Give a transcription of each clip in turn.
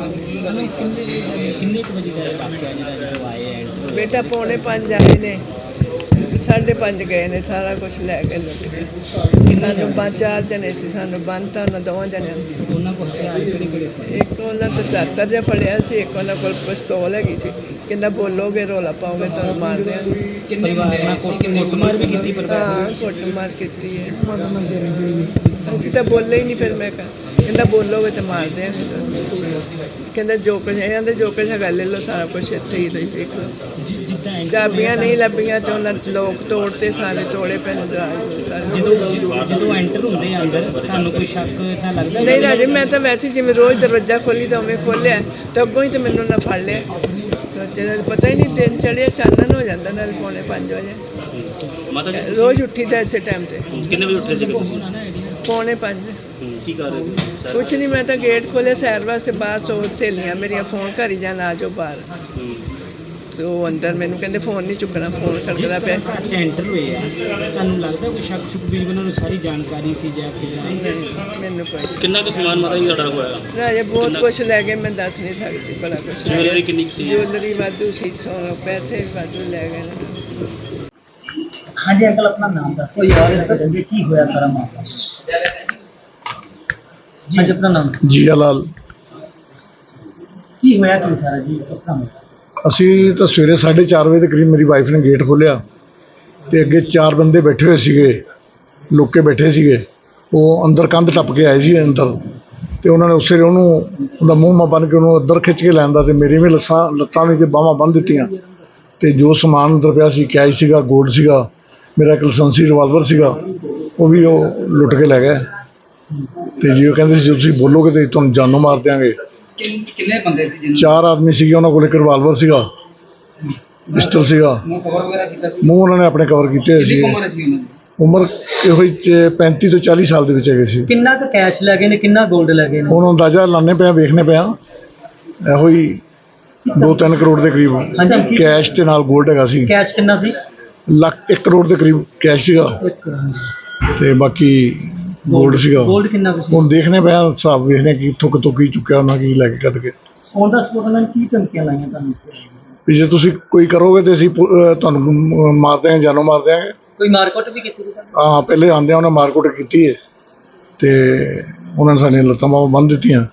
ਕਿੰਨੇ ਕੁ ਵਜੇ ਦਾ ਇਹ ਵਾਕਿਆ ਜਿਹੜਾ ਜਦੋਂ ਆਏ ਐਂਟਰ ਬੇਟਾ ਪੌਣੇ ਪੰਜ ਆਏ ਨੇ। ਸਾਢੇ ਪੰਜ ਗਏ ਨੇ ਸਾਰਾ ਕੁਝ ਲੈ ਕੇ ਲੁੱਟ ਕੇ। ਸਾਨੂੰ ਪੰਜ ਚਾਰ ਜਣੇ ਸੀ ਸਾਨੂੰ ਬੰਨਤਾ ਉਹਨਾਂ ਦੋਵਾਂ ਜਣਿਆਂ ਨੂੰ। ਉਹਨਾਂ ਕੋਲ ਹਥਿਆਰ ਕਿਹੜੇ ਕਿਹੜੇ ਸੀ? ਇੱਕ ਉਹਨਾਂ ਤੋਂ ਦਾਤਰ ਜਿਹਾ ਫੜਿਆ ਸੀ ਇੱਕ ਉਹਨਾਂ ਕੋਲ ਪਿਸਤੌਲ ਹੈਗੀ ਸੀ। ਕਹਿੰਦਾ ਬੋਲੋਗੇ ਰੋਲਾ ਪਾਓਗੇ ਤੁਹਾਨੂੰ ਮਾਰ ਦਿਆਂਗੇ ਕਿੰਨੇ ਬੰਦੇ ਨਾਲ ਕੁੱਟਮਾਰ ਵੀ ਕੀਤੀ ਪਰਿਵਾਰ ਹਾਂ ਕੁੱਟਮਾਰ ਕੀਤੀ ਹੈ। ਅਸੀਂ ਤਾਂ ਬੋਲੇ ਹੀ ਨਹੀਂ ਫਿਰ ਮੈਂ ਕਿਹਾ ਕਹਿੰਦਾ ਬੋਲੋਗੇ ਤੇ ਮਾਰ ਦਿਆਂਗੇ ਤੁਹਾਨੂੰ ਕਹਿੰਦਾ ਜੋ ਕੁਝ ਇਹਨਾਂ ਦੇ ਜੋ ਕੁਝ ਹੈਗਾ ਲੈ ਲਓ ਸਾਰਾ ਕੁਝ ਇੱਥੇ ਹੀ ਰਹੀ ਦੇਖ ਲਓ। ਚਾਬੀਆਂ ਨਹੀਂ ਲੱਭੀਆਂ ਤੇ ਉਹਨਾਂ ਲੋਕ ਤੋੜਤੇ ਸਾਰੇ ਤੋੜੇ ਪੈ ਨੇ ਦਰਾਜ ਸਾਰੇ ਜਦੋਂ ਜਦੋਂ- ਜਦੋਂ ਐਂਟਰ ਹੁੰਦੇ ਆ ਅੰਦਰ ਤੁਹਾਨੂੰ ਕੋਈ ਸ਼ੱਕ ਤਾਂ ਲੱਗਦਾ ਨਹੀਂ ਰਾਜੇ ਮੈਂ ਤਾਂ ਵੈਸੇ ਜਿਵੇਂ ਰੋਜ਼ ਦਰਵਾਜ਼ਾ ਖੋਲੀ ਤਾਂ ਉਵੇਂ ਖੋਲਿਆ ਤਾਂ ਅੱਗੋਂ ਹੀ ਤਾਂ ਮੈਨੂੰ ਨਾ ਫੜ ਲਿਆ। ਤਾਂ ਪਤਾ ਹੀ ਨਹੀਂ ਦਿਨ ਚੜਿਆ ਚਾਨਣ ਹੋ ਜਾਂਦਾ ਨਾਲ ਪੌਣੇ 5 ਵਜੇ। ਰੋਜ਼ ਉੱਠੀਦਾ ਇਸੇ ਟਾਈਮ ਤੇ। ਕਿੰਨੇ ਵਜੇ ਉੱਠੇ ਸੀਗੇ ਤੁਸੀਂ ਪੌਣੇ 5 ਹੂੰ, ਕੀ ਕਰ ਰਹੇ ਸੀ? ਸਰ ਕੁਛ ਨਹੀਂ ਮੈਂ ਤਾਂ ਗੇਟ ਖੋਲੇ ਸੈਰ ਵਾਸਤੇ ਬਾਹਰ ਸੋ ਸਹੇਲੀਆਂ ਮੇਰੀਆਂ ਫੋਨ ਕਰੀ ਜਾਣ ਆ ਜਾਓ ਬਾਹਰ। ਹੂੰ। ਤੇ ਉਹ ਅੰਦਰ ਮੈਨੂੰ ਕਹਿੰਦੇ ਫੋਨ ਨਹੀਂ ਚੁੱਕਣਾ ਫੋਨ ਤਰ੍ਹਾਂ ਪਿਆ। ਐਂਟਰ ਹੋਏ ਆ ਤੁਹਾਨੂੰ ਲੱਗਦਾ ਕੋਈ ਸ਼ੱਕ ਸ਼ੁਕ ਵੀ ਉਹਨਾਂ ਨੂੰ ਸਾਰੀ ਜਾਣਕਾਰੀ ਸੀ ਜਾਂ ਕਿਦਾਂ? ਨਹੀਂ, ਮੈਨੂੰ ਕੋਈ ਕਿੰਨਾ ਕੁ ਸਮਾਨ ਮਾਤਾ ਜੀ ਤੁਹਾਡਾ ਹੋਇਆ? ਰਾਜੇ ਬਹੁਤ ਕੁਝ ਲੈ ਗਏ ਮੈਂ ਦੱਸ ਨਹੀਂ ਸਕਦੀ ਬੜਾ ਕੁਝ ਜੁਐਲਰੀ ਕਿੰਨੀ ਕੁ ਸੀ? ਜੁਐਲਰੀ ਵਾਧੂ ਸੀ ਸੋਨਾ ਪੈਸੇ ਵੀ ਵਾਧੂ ਲੈ ਗਏ ਨੇ। ਹਾਂਜੀ ਅੰਕਲ ਆਪਣਾ ਨਾਮ ਦੱਸ ਕੋਈ ਯਾਦ ਹੈ ਕੀ ਹੋਇਆ ਸਾਰਾ ਮਾਮਲਾ? ਜੀ ਅੱਜ ਆਪਣਾ ਨਾਮ? ਜੀਆ ਲਾਲ ਕੀ ਹੋਇਆ ਕੀ ਸਾਰਾ ਜੀ? ਕਿਸ ਤਰ੍ਹਾਂ ਹੋਇਆ? ਅਸੀਂ ਤਾਂ ਸਵੇਰੇ 4:30 ਵਜੇ ਦੇ ਕਰੀਬ ਮੇਰੀ ਵਾਈਫ ਨੇ ਗੇਟ ਖੋਲ੍ਹਿਆ ਤੇ ਅੱਗੇ ਚਾਰ ਬੰਦੇ ਬੈਠੇ ਹੋਏ ਸੀਗੇ ਲੁੱਕ ਕੇ ਬੈਠੇ ਸੀਗੇ। ਉਹ ਅੰਦਰ ਕੰਧ ਟੱਪ ਕੇ ਆਏ ਸੀ ਅੰਦਰ ਤੇ ਉਹਨਾਂ ਨੇ ਉਸੇ ਉਹਨੂੰ ਉਹਦਾ ਮੂੰਹ ਮਾ ਬੰਨ ਕੇ ਉਹਨੂੰ ਅੰਦਰ ਖਿੱਚ ਕੇ ਲੈਂਦਾ ਤੇ ਮੇਰੀ ਵੀ ਲੱਸਾਂ ਲੱਤਾਂ ਵੀ ਤੇ ਬਾਹਾਂ ਬੰਨ ਦਿੱਤੀਆਂ ਤੇ ਜੋ ਸਮਾਨ ਅੰਦਰ ਪਿਆ ਸੀ ਕੈਸ਼ ਸੀਗਾ ਗੋਲਡ ਸੀਗਾ ਮੇਰਾ ਇੱਕ ਲਾਇਸੈਂਸੀ ਰਿਵਾਲਵਰ ਸੀਗਾ ਉਹ ਵੀ ਉਹ ਲੁੱਟ ਕੇ ਲੈ ਗਏ ਤੇ ਜੀ ਉਹ ਕਹਿੰਦੇ ਸੀ ਜੇ ਤੁਸੀਂ ਬੋਲੋਗੇ ਤੇ ਤੁਹਾਨੂੰ ਜਾਨੋਂ ਮਾਰ ਦਿਆਂਗੇ। ਕਿੰਨੇ ਬੰਦੇ ਸੀ ਜਿਹਨਾਂ ਚਾਰ ਆਦਮੀ ਸੀਗੇ ਉਹਨਾਂ ਕੋਲ ਇੱਕ ਰਿਵਾਲਵਰ ਸੀਗਾ। ਪਿਸਟਲ ਸੀਗਾ। ਨੂੰ ਕਵਰ ਵਗੈਰਾ ਕੀਤਾ ਸੀ? ਮੂੰਹ ਉਹਨਾਂ ਨੇ ਆਪਣੇ ਕਵਰ ਕੀਤੇ ਹੋਏ ਸੀ। ਉਮਰ ਸੀ ਉਹਨਾਂ ਦੀ? ਉਮਰ ਇਹੋ ਹੀ 35 ਤੋਂ 40 ਸਾਲ ਦੇ ਵਿੱਚ ਹੈਗੇ ਸੀ। ਕਿੰਨਾ ਕੁ ਕੈਸ਼ ਲੈ ਗਏ ਨੇ ਕਿੰਨਾ 골ਡ ਲੈ ਗਏ ਨੇ? ਹੁਣ ਅੰਦਾਜ਼ਾ ਲਾਣੇ ਪਿਆ ਵੇਖਣੇ ਪਿਆ ਇਹੋ ਹੀ 2-3 ਕਰੋੜ ਦੇ ਕਰੀਬ ਹਾਂਜੀ। ਕੈਸ਼ ਤੇ ਨਾਲ 골ਡ ਹੈਗਾ ਸੀ। ਕੈਸ਼ ਕਿੰਨਾ ਸੀ? ਲੱਖ 1 ਕਰੋੜ ਦੇ ਕਰੀਬ ਕੈਸ਼ ਸੀਗਾ। ਤੇ ਬਾਕੀ 골ਡ ਸੀਗਾ। 골ਡ ਕਿੰਨਾ ਕੁ ਸੀ? ਹੁਣ ਦੇਖਣੇ ਪਿਆ ਹਿਸਾਬ ਵੇਖਦੇ ਹਾਂ ਕਿ ਕਿੱਥੋਂ ਕਿੱਥੋਂ ਕੀ ਚੁੱਕਿਆ ਉਹਨਾਂ ਕੀ ਲੈ ਕੇ ਕੱਢ ਕੇ। ਦਾ ਸਪੋਰਟ ਉਹਨਾਂ ਨੇ ਕੀ ਧਮਕੀਆਂ ਲਾਈਆਂ ਤੁਹਾਨੂੰ ਵੀ ਜੇ ਤੁਸੀਂ ਕੋਈ ਕਰੋਗੇ ਤੇ ਅਸੀਂ ਪੁ- ਅਹ ਤੁਹਾਨੂੰ ਮਾਰ ਦਿਆਂਗੇ ਜਾਨੋਂ ਮਾਰ ਦਿਆਂਗੇ। ਕੋਈ ਮਾਰਕਟ ਵੀ ਕੀਤੀ ਸੀ ਤੁਹਾਨੂੰ? ਹਾਂ ਪਹਿਲੇ ਆਂਦਿਆਂ ਉਹਨੇ ਮਾਰਕੁੱਟ ਕੀਤੀ ਹੈ ਤੇ ਉਹਨਾਂ ਨੇ ਸਾਡੀਆਂ ਲੱਤਾਂ ਬਾਹਾਂ ਬੰਨ੍ਹ ਦਿੱਤੀਆਂ।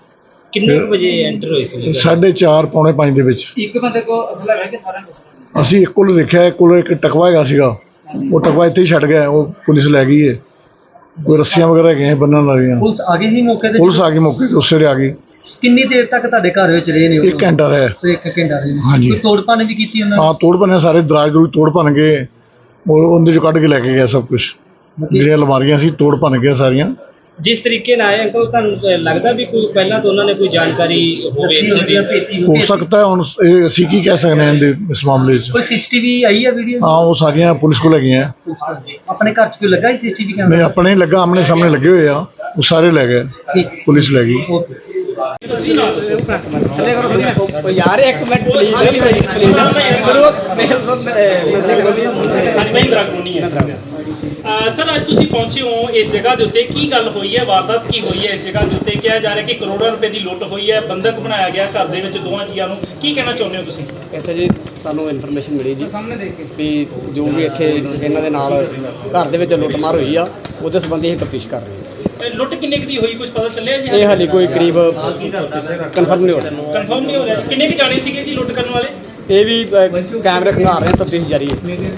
ਕਿੰਨੇ ਕੁ ਵਜੇ ਐਂਟਰ ਹੋਏ ਸੀ? ਸਾਢੇ ਚਾਰ ਪੌਣੇ ਪੰਜ ਦੇ ਵਿੱਚ। ਇੱਕ ਬੰਦੇ ਕੋ ਅਸਲਾ ਹੈ ਕਿ ਸਾਰਿਆਂ ਕੋਲ? ਅਸੀਂ ਇੱਕ ਕੋਲ ਦੇਖਿਆ ਇੱਕ ਕੋਲ ਇੱਕ ਟਕਵਾ ਹੈਗਾ ਸੀਗਾ। ਉਹ ਟਕਵਾ ਇੱਥੇ ਹੀ ਛੱਡ ਗਿਆ ਉਹ ਪੁਲਿਸ ਲੈ ਗਈ ਹੈ ਕੋਈ ਰੱਸੀਆਂ ਵਗੈਰਾ ਹੈਗੀਆਂ ਬੰਨਣ ਵਾਲੀਆਂ। ਪੁਲਿਸ ਆ ਗਈ ਸੀ ਮੌਕੇ ਤੇ? ਪੁਲਿਸ ਆ ਗਈ ਮੌਕੇ ਤੇ ਉਸੇ ਵੇਲੇ ਆ ਗਈ। ਕਿੰਨੀ ਦੇਰ ਤੱਕ ਤੁਹਾਡੇ ਘਰ ਵਿੱਚ ਰਹੇ ਨੇ ਉਹ? ਇੱਕ ਘੰਟਾ ਰਿਹਾ। ਤੇ ਇੱਕ ਘੰਟਾ ਰਹੇ ਨੇ। ਹਾਂਜੀ। ਕੋਈ ਤੋੜ ਭੰਨ ਵੀ ਕੀਤੀ ਉਹਨਾਂ ਨੇ? ਹਾਂ ਤੋੜ ਭੰਨੇ ਸਾਰੇ ਦਰਾਜ ਦਰੂਜ ਤੋੜ ਭੰਨ ਗਏ। ਉਹ ਉਹਦੇ ਚੋਂ ਕੱਢ ਕੇ ਲੈ ਕੇ ਗਿਆ ਸਭ ਕੁਝ ਜਿਹੜੀਆਂ ਅਲਮਾਰੀਆਂ ਸੀ ਤੋੜ ਭੰਨ ਗਿਆ ਸਾਰੀਆਂ। ਜਿਸ ਤਰੀਕੇ ਨਾਲ ਆਏ ਅੰਕਲ ਤੁਹਾਨੂੰ ਲੱਗਦਾ ਵੀ ਕੋਈ ਪਹਿਲਾਂ ਤੋਂ ਉਹਨਾਂ ਨੇ ਕੋਈ ਜਾਣਕਾਰੀ ਹੋਵੇ ਇੱਥੋਂ ਦੀ ਭੇਤੀ ਹੋ ਸਕਦਾ ਹੈ ਹੁਣ ਇਹ ਅਸੀਂ ਕੀ ਕਹਿ ਸਕਦੇ ਹਾਂ ਇਹਦੇ ਇਸ ਮਾਮਲੇ 'ਚ? ਕੋਈ ਸੀਸੀਟੀਵੀ ਆਈ ਹੈ ਵੀਡੀਓ ਹਾਂ ਉਹ ਸਾਰੀਆਂ ਪੁਲਿਸ ਕੋਲ ਹੈਗੀਆਂ। ਆਪਣੇ ਘਰ 'ਚ ਕੋਈ ਲੱਗਾ ਸੀਸੀਟੀਵੀ ਨਹੀਂ ਕੈਮਰਾ ਆਪਣੇ ਨਹੀਂ ਲੱਗਾ ਆਮਣੇ ਸਾਹਮਣੇ ਲੱਗੇ ਹੋਏ ਆ। ਉਹ ਸਾਰੇ ਲੈ ਗਏ। ਠੀਕ। ਪੁਲਿਸ ਲੈ ਗਈ। ਯਾਰ ਇੱਕ ਮਿੰਟ ਪਲੀਜ਼ ਪਲੀਜ਼ ਸਰ ਅੱਜ ਤੁਸੀਂ ਪਹੁੰਚੇ ਹੋ ਇਸ ਜਗ੍ਹਾ ਦੇ ਉੱਤੇ। ਕੀ ਗੱਲ ਹੋਈ ਹੈ? ਵਾਰਦਾਤ ਕੀ ਹੋਈ ਹੈ ਇਸ ਜਗ੍ਹਾ ਦੇ ਉੱਤੇ? ਕਿਹਾ ਜਾ ਰਿਹਾ ਕਿ ਕਰੋੜਾਂ ਰੁਪਏ ਦੀ ਲੁੱਟ ਹੋਈ ਹੈ ਬੰਦਕ ਬਣਾਇਆ ਗਿਆ ਘਰ ਦੇ ਵਿੱਚ ਦੋਵਾਂ ਜੀਆਂ ਨੂੰ। ਕੀ ਕਹਿਣਾ ਚਾਹੁੰਦੇ ਹੋ ਤੁਸੀਂ? ਇੱਥੇ ਜੀ ਸਾਨੂੰ ਇਨਫੋਰਮੇਸ਼ਨ ਮਿਲੀ ਜੀ ਸਾਹਮਣੇ ਦੇਖ ਕੇ। ਵੀ ਜੋ ਵੀ ਇੱਥੇ ਇਹਨਾਂ ਦੇ ਨਾਲ ਘਰ ਦੇ ਵਿੱਚ ਲੁੱਟਮਾਰ ਹੋਈ ਆ ਉਹਦੇ ਸੰਬੰਧੀ ਅਸੀਂ ਤਫਤੀਸ਼ ਕਰ ਰਹੇ ਹਾਂ। ਲੁੱਟ ਕਿੰਨੇ ਦੀ ਹੋਈ? ਕੁਝ ਪਤਾ ਚੱਲਿਆ ਜੀ? ਇਹ ਹਾਲੇ ਕੋਈ ਕਰੀਬ ਕਨਫਰਮ ਨਹੀਂ ਹੋ ਰਿਹਾ। ਕਨਫਰਮ ਨਹੀਂ ਹੋ ਰਿਹਾ। ਕਿੰਨੇ ਕੁ ਜਾਣੇ ਸੀਗੇ ਜੀ ਲੁੱਟ ਕਰਨ ਵਾਲੇ? ਇਹ ਵੀ ਕੈਮਰੇ ਖੰਗਾਰ ਰਹੇ ਤਫਤੀਸ਼ ਜਾਰੀ ਹੈ।